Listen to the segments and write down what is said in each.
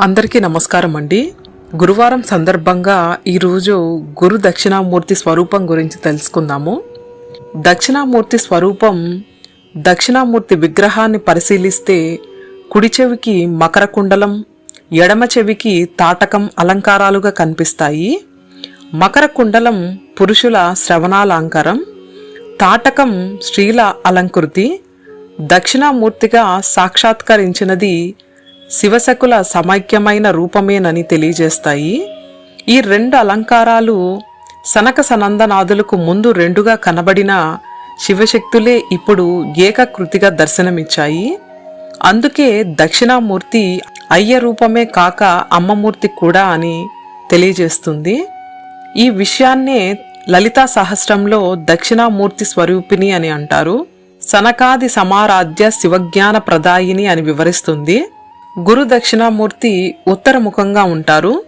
అందరికీ నమస్కారం అండి. గురువారం సందర్భంగా ఈరోజు గురు దక్షిణామూర్తి స్వరూపం గురించి తెలుసుకుందాము. దక్షిణామూర్తి స్వరూపం దక్షిణామూర్తి విగ్రహాన్ని పరిశీలిస్తే కుడి చెవికి మకర కుండలం ఎడమ చెవికి తాటకం అలంకారాలుగా కనిపిస్తాయి. మకర కుండలం పురుషుల శ్రవణాలంకారం తాటకం స్త్రీల అలంకృతి దక్షిణామూర్తిగా సాక్షాత్కరించినది శివశకుల సమైక్యమైన రూపమేనని తెలియజేస్తాయి. ఈ రెండు అలంకారాలు సనక సనందనాథులకు ముందు రెండుగా కనబడిన శివశక్తులే ఇప్పుడు ఏకకృతిగా దర్శనమిచ్చాయి. అందుకే దక్షిణామూర్తి అయ్య రూపమే కాక అమ్మమూర్తి కూడా అని తెలియజేస్తుంది. ఈ విషయాన్నే లలితా సహస్రంలో దక్షిణామూర్తి స్వరూపిణి అని అంటారు. సనకాది సమారాధ్య శివజ్ఞాన ప్రదాయిని అని వివరిస్తుంది. గురు దక్షిణామూర్తి ఉత్తరముఖంగా ఉంటారు.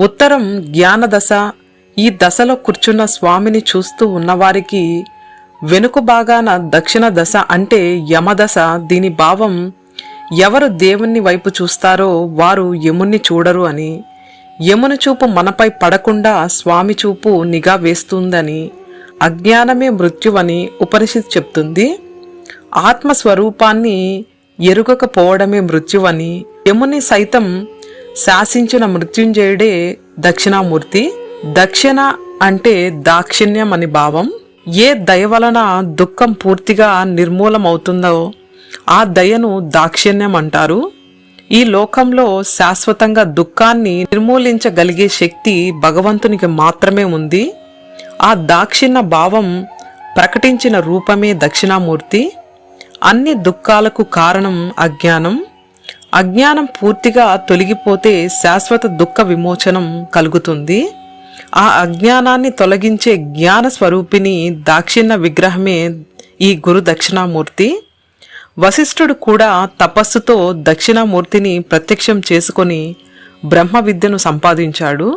ఉత్తరం జ్ఞానదశ ఈ దశలో కూర్చున్న స్వామిని చూస్తూ ఉన్నవారికి వెనుక భాగాన దక్షిణ దశ అంటే యమదశ దీని భావం ఎవరు దేవుణ్ణి వైపు చూస్తారో వారు యముణ్ణి చూడరు అని. యముని చూపు మనపై పడకుండా స్వామి చూపు నిఘా వేస్తుందని అజ్ఞానమే మృత్యువని ఉపనిషత్ చెప్తుంది. ఆత్మస్వరూపాన్ని ఎరుగకపోవడమే మృత్యువని యముని సైతం శాసించిన మృత్యుంజయుడే దక్షిణామూర్తి. దక్షిణ అంటే దాక్షిణ్యం అని భావం. ఏ దయ వలన దుఃఖం పూర్తిగా నిర్మూలమవుతుందో ఆ దయను దాక్షిణ్యం అంటారు ఈ లోకంలో శాశ్వతంగా దుఃఖాన్ని నిర్మూలించగలిగే శక్తి భగవంతునికి మాత్రమే ఉంది. ఆ దాక్షిణ్య భావం ప్రకటించిన రూపమే దక్షిణామూర్తి. అన్ని దుఃఖాలకు కారణం అజ్ఞానం. అజ్ఞానం పూర్తిగా తొలగిపోతే శాశ్వత దుఃఖ విమోచనం కలుగుతుంది. ఆ అజ్ఞానాన్ని తొలగించే జ్ఞాన స్వరూపిణి దాక్షిణ్య విగ్రహమే ఈ గురు దక్షిణామూర్తి. వశిష్ఠుడు కూడా తపస్సుతో దక్షిణామూర్తిని ప్రత్యక్షం చేసుకొని బ్రహ్మ విద్యను సంపాదించాడు.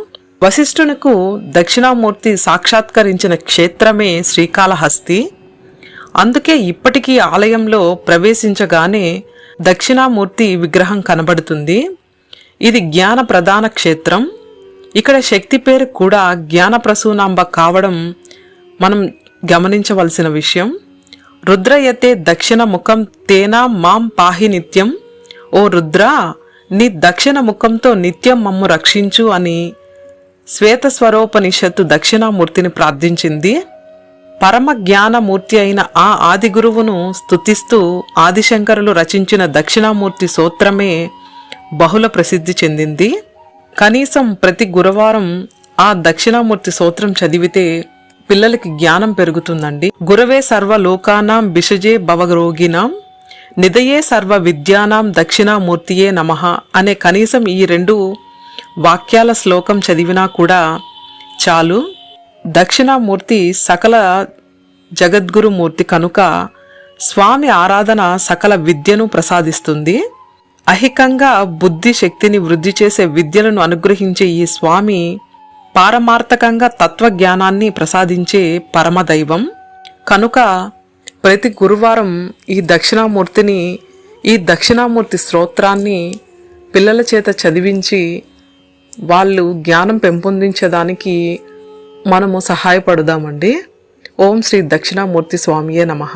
వశిష్ఠునకు దక్షిణామూర్తి సాక్షాత్కరించిన క్షేత్రమే శ్రీకాళహస్తి. అందుకే ఇప్పటికీ ఆలయంలో ప్రవేశించగానే దక్షిణామూర్తి విగ్రహం కనబడుతుంది. ఇది జ్ఞాన ప్రధాన క్షేత్రం. ఇక్కడ శక్తి పేరు కూడా జ్ఞాన ప్రసూనాంబ కావడం మనం గమనించవలసిన విషయం. రుద్రయతే దక్షిణ ముఖం తేనా మాం పాహి నిత్యం. ఓ రుద్ర నీ దక్షిణ ముఖంతో నిత్యం మమ్ము రక్షించు అని శ్వేతస్వరోపనిషత్తు దక్షిణామూర్తిని ప్రార్థించింది. పరమ జ్ఞానమూర్తి అయిన ఆ ఆది గురువును స్తుతిస్తూ ఆదిశంకరులు రచించిన దక్షిణామూర్తి సూత్రమే బహుళ ప్రసిద్ధి చెందింది. కనీసం ప్రతి గురువారం ఆ దక్షిణామూర్తి సూత్రం చదివితే పిల్లలకి జ్ఞానం పెరుగుతుందండి. గురవే సర్వలోకానాం బిషజే భవరోగినాం నిదయే సర్వ విద్యానాం దక్షిణామూర్తియే నమః అనే కనీసం ఈ రెండు వాక్యాల శ్లోకం చదివినా కూడా చాలు. దక్షిణామూర్తి సకల జగద్గురుమూర్తి కనుక స్వామి ఆరాధన సకల విద్యను ప్రసాదిస్తుంది. అహికంగా బుద్ధి శక్తిని వృద్ధి చేసే విద్యలను అనుగ్రహించే ఈ స్వామి పారమార్థకంగా తత్వజ్ఞానాన్ని ప్రసాదించే పరమదైవం. కనుక ప్రతి గురువారం ఈ దక్షిణామూర్తిని ఈ దక్షిణామూర్తి స్తోత్రాన్ని పిల్లల చేత చదివించి వాళ్ళు జ్ఞానం పెంపొందించడానికి మనము సహాయపడుదామండి. ఓం శ్రీ దక్షిణామూర్తి స్వామియే నమః.